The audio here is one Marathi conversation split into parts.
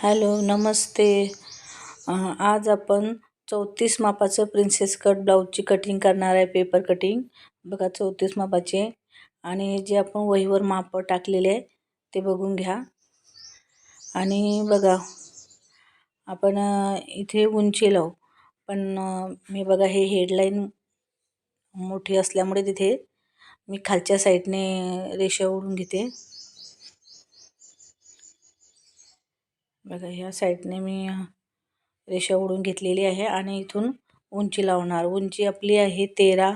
हॅलो नमस्ते. आज आपण चौतीस मापाचं प्रिन्सेस कट ब्लाऊजची कटिंग करणार आहे पेपर कटिंग बघा चौतीस मापाचे. आणि जे आपण वहीवर माप टाकलेले आहे ते बघून घ्या. आणि बघा आपण इथे उंची लावू पण मी बघा हे हेडलाईन मोठी असल्यामुळे तिथे मी खालच्या साईडने रेषा ओढून घेते. बघा ह्या साईडने मी रेषा ओढून घेतलेली आहे आणि इथून उंची लावणार. उंची आपली आहे तेरा.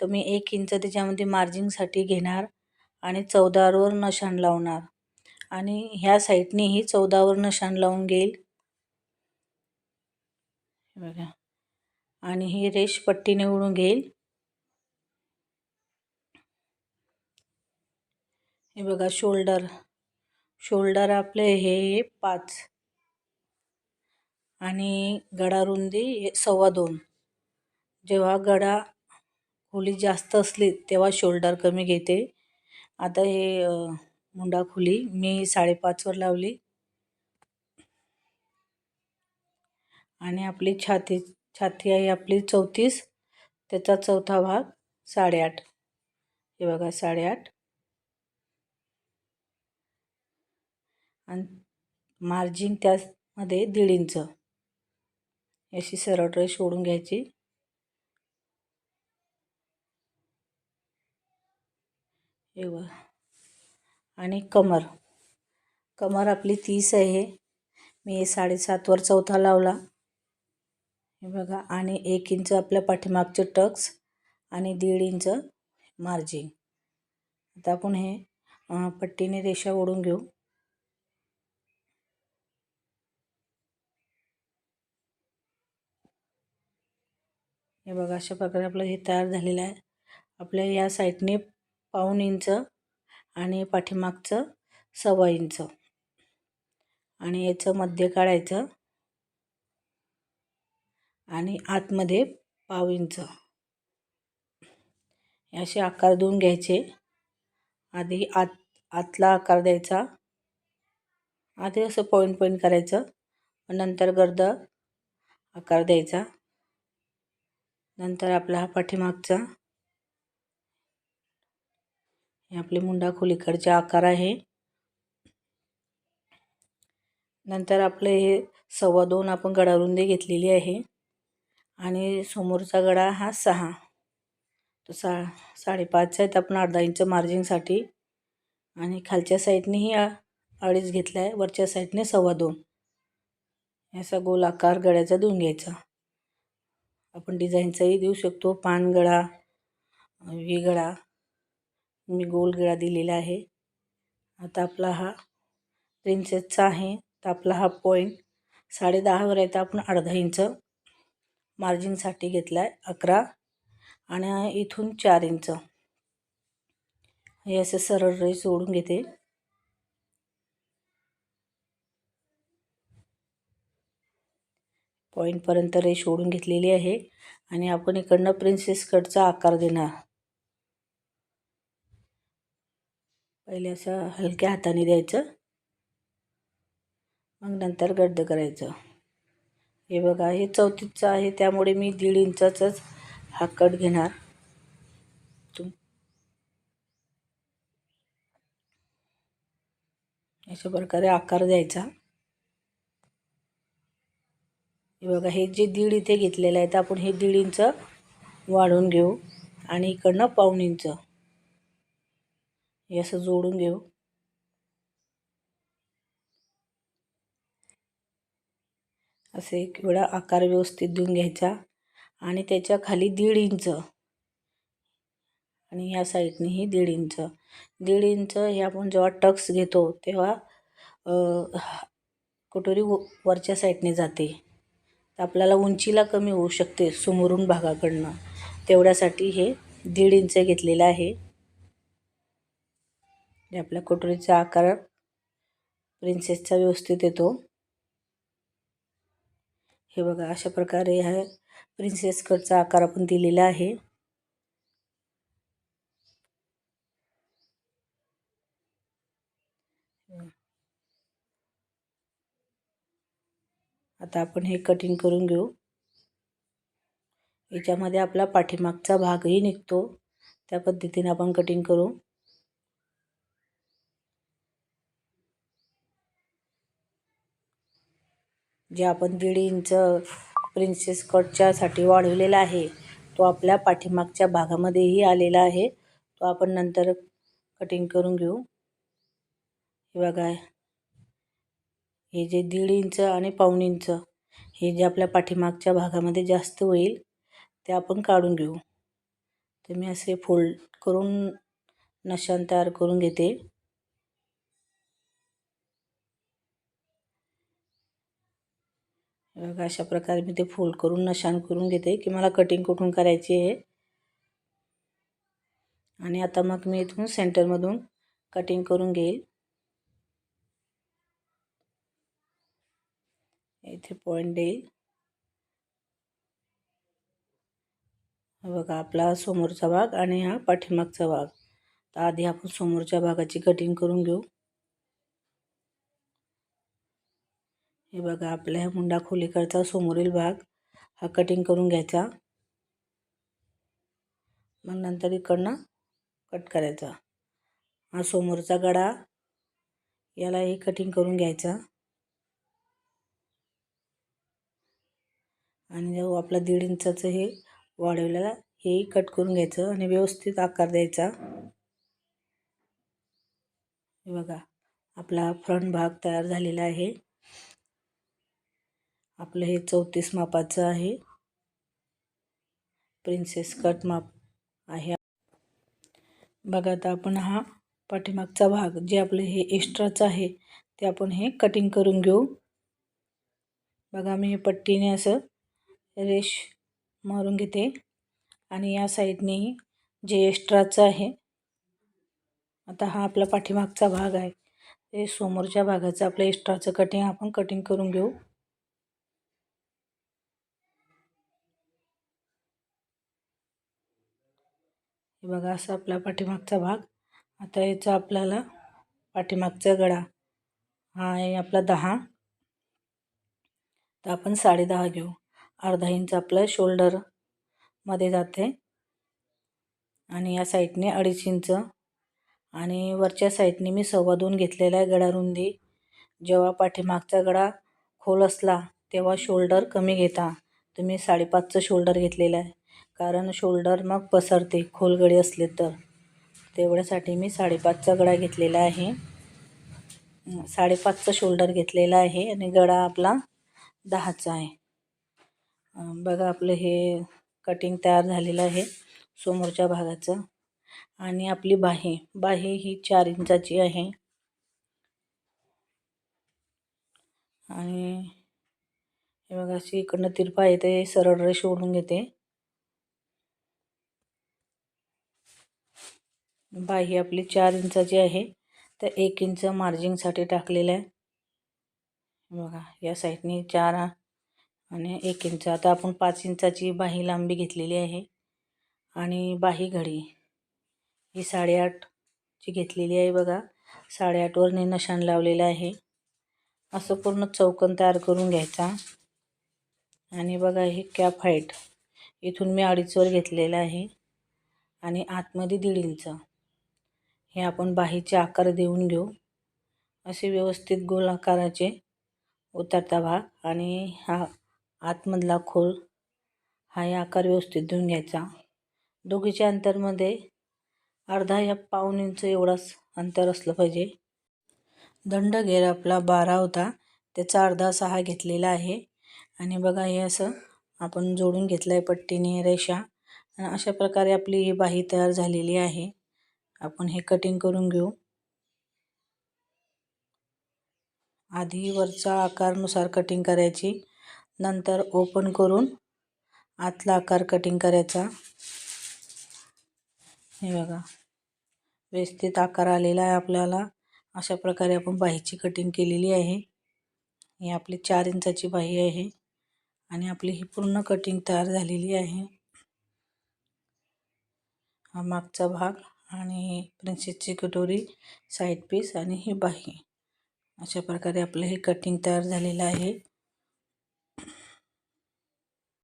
तर मी एक इंच त्याच्यामध्ये मार्जिंगसाठी घेणार आणि चौदावर नशाण लावणार. आणि ह्या साईडनेही चौदावर नशाण लावून घेईल. बघा. आणि ही रेष पट्टी निवडून घेईल. हे बघा शोल्डर. शोल्डर आपले हे पाच. आणि गडा रुंदी सव्वा दोन. जेव्हा गडा खोली जास्त असली तेव्हा शोल्डर कमी घेते. आता हे मुंडा खोली मी साडेपाचवर लावली. आणि आपली छाती छाती आहे आपली चौतीस. त्याचा चौथा भाग साडेआठ. हे बघा साडेआठ. आणि मार्जिन त्यामध्ये दीड इंच. अशी सरळ रेष ओढून घ्यायची. एवढं आणि कमर. कमर आपली तीस आहे. मी साडेसातवर चौथा लावला. हे बघा. आणि एक इंच आपल्या पाठीमागचे टक्स आणि दीड इंच मार्जिन. आता आपण हे पट्टीने रेषा ओढून घेऊ. हे बघा अशा प्रकारे आपलं हे तयार झालेलं आहे. आपल्या या साईडने पाऊन इंच आणि पाठीमागचं सव्वा इंच. आणि याचं मध्य काढायचं आणि आतमध्ये पाव इंच. असे आकार देऊन घ्यायचे. आधी आत आतला आकार द्यायचा. आधी असं पॉईंट पॉईंट करायचं नंतर गर्द आकार द्यायचा. नंतर आपला हा पाठीमागचा. हे आपले मुंडा खोलीकडचे आकार आहे. नंतर आपले हे सव्वा दोन आपण गडारुंदी घेतलेली आहे. आणि समोरचा गडा हा सहा. तो सा साडेपाच आहेत आपण अर्धा इंच मार्जिनसाठी आणि खालच्या साईडनेही अडीच घेतला आहे वरच्या साईडने सव्वा दोन. असा गोल आकार गड्याचा देऊन घ्यायचा. आपण डिझाईनचाही देऊ शकतो. पानगळा विगळा मी गोलगळा दिलेला आहे. आता आपला हा प्रिन्सेसचा आहे. तर आपला हा पॉईंट साडे दहावर आहे. तर आपण अर्धा इंच मार्जिनसाठी घेतला आहे अकरा आणि इथून चार इंच. हे असं सरळ रेस सोडून घेते. पॉईंटपर्यंत रेश ओढून घेतलेली आहे. आणि आपण इकडनं प्रिन्सेस कटचा आकार देणार. पहिले असं हलक्या हाताने द्यायचं. मग नंतर गड्ड करायचं. हे बघा हे चौथीचं आहे त्यामुळे मी दीड इंचाचाच हा कट घेणार. अशा प्रकारे आकार द्यायचा. हे बघा हे जे दीड इथे घेतलेलं आहे तर आपण हे दीड इंच वाढून घेऊ. आणि इकडनं पाऊण इंच. हे असं जोडून घेऊ. असे एक वेळा आकार व्यवस्थित देऊन घ्यायचा. आणि त्याच्याखाली दीड इंच. आणि ह्या साईडनेही दीड इंच. दीड इंच हे आपण जेव्हा टक्स घेतो तेव्हा कटोरी वरच्या साईडने जाते. आपल्याला उंचीला कमी होऊ शकते समोरून भागाकडनं. तेवढ्यासाठी हे दीड इंच घेतलेलं आहे. आपल्या कटोरीचा आकार प्रिन्सेसचा व्यवस्थित येतो. हे बघा अशा प्रकारे हा प्रिन्सेस कटचा आकार आपण दिलेला आहे. आता आपण हे कटिंग करून घेऊ. याच्यामध्ये आपला पाठीमागचा भागही निघतो. त्या पद्धतीने आपण कटिंग करू. जे आपण दीड इंच प्रिन्सेस कटच्यासाठी वाढवलेला आहे तो आपल्या पाठीमागच्या भागामध्येही आलेला आहे. तो आपण नंतर कटिंग करून घेऊ. हे बघा. हे जे दीड इंच आणि पाऊण इंच हे जे आपल्या पाठीमागच्या भागामध्ये जास्त होईल ते आपण काढून घेऊ. तर मी असे फोल्ड करून नशान तयार करून घेते. बघा अशा प्रकारे मी ते फोल्ड करून नशान करून घेते की मला कटिंग कुठून करायची आहे. आणि आता मग मी इथून सेंटरमधून कटिंग करून घेईल. इथे पॉईंट देईल बघा आपला समोरचा भाग आणि हा पाठीमागचा भाग. तर आधी आपण समोरच्या भागाची कटिंग करून घेऊ. हे बघा आपल्या ह्या मुंडा खोलीकडचा समोरील भाग हा कटिंग करून घ्यायचा. मग नंतर इकडनं कट करायचा. हा समोरचा गडा यालाही कटिंग करून घ्यायचा. आणि आपला दीड इंचाचं हे वाढवलेला हेही कट करून घ्यायचं आणि व्यवस्थित आकार द्यायचा. हे बघा आपला फ्रंट भाग तयार झालेला आहे. आपलं हे चौतीस मापाचं आहे. प्रिन्सेस कट माप आहे. बघा आता आपण हा पाठीमागचा भाग जे आपलं हे एक्स्ट्राचं आहे ते आपण हे कटिंग करून घेऊ. बघा मी हे पट्टीने असं रेश मारून घेते. आणि या साईडनेही जे एक्स्ट्राचं आहे आता हा आपला पाठीमागचा भाग आहे. ते समोरच्या भागाचं आपलं एक्स्ट्राचं कटिंग आपण कटिंग करून घेऊ. हे बघा असा आपला पाठीमागचा भाग. आता याचा आपल्याला पाठीमागचा गळा हा आहे आपला दहा. तर आपण साडेदहा घेऊ. अर्धा इंच आपलं शोल्डरमध्ये जाते. आणि या साईडने अडीच इंच. आणि वरच्या साईडने मी सव्वा दोन घेतलेला आहे गळा रुंदी जेव्हा पाठीमागचा गळा खोल असला तेव्हा शोल्डर कमी घेता. तुम्ही साडेपाचचं शोल्डर घेतलेलं आहे. कारण शोल्डर मग पसरते खोलगडी असले तर. तेवढ्यासाठी मी साडेपाचचा गळा घेतलेला आहे. साडेपाचचा शोल्डर घेतलेला आहे आणि गळा आपला दहाचा आहे. बघा आपलं हे कटिंग तयार झालेलं आहे समोरच्या भागाचं. आणि आपली बाही बाही ही चार इंचाची आहे. आणि हे बघा अशी इकडनं तिरपा येते सरळ रेष ओढून घेते. बाही आपली चार इंचाची आहे. तर एक इंच मार्जिंगसाठी टाकलेलं आहे. बघा या साईडने चार आणि एक इंच. आता आपण पाच इंचाची बाही लांबी घेतलेली आहे. आणि बाही घडी. ही साडेआठची घेतलेली आहे बघा. साडेआठवरने नशान लावलेलं आहे. असं पूर्ण चौकन तयार करून घ्यायचा. आणि बघा हे कॅप हाईट. इथून मी अडीचवर घेतलेलं आहे. आणि आतमध्ये दीड इंच. हे आपण बाहीचे आकार देऊन घेऊ. असे व्यवस्थित गोल आकाराचे उतरता भाग. आणि हा आतमधला खोल हा या आकार व्यवस्थित देऊन घ्यायचा. दोघीच्या अंतरमध्ये अर्धा या पाऊन इंच एवढाच अंतर असलं पाहिजे. दंड घेर आपला बारा होता त्याचा अर्धा सहा घेतलेला आहे. आणि बघा हे असं आपण जोडून घेतलं आहे पट्टीने रेषा. आणि अशा प्रकारे आपली ही बाही तयार झालेली आहे. आपण हे कटिंग करून घेऊ. आधी वरचा आकारनुसार कटिंग करायची. नंतर ओपन करून आतला आकार कटिंग करायचा. हे बघा. व्यवस्थित आकार आलेला आहे आपल्याला. अशा प्रकारे आपण बाहीची कटिंग केलेली आहे. ही आपली चार इंचाची बाही आहे. आणि आपली ही पूर्ण कटिंग तयार झालेली आहे. हा मागचा भाग आणि प्रिन्सेसची कटोरी साईड पीस आणि ही बाही. अशा प्रकारे आपलं हे कटिंग तयार झालेलं आहे.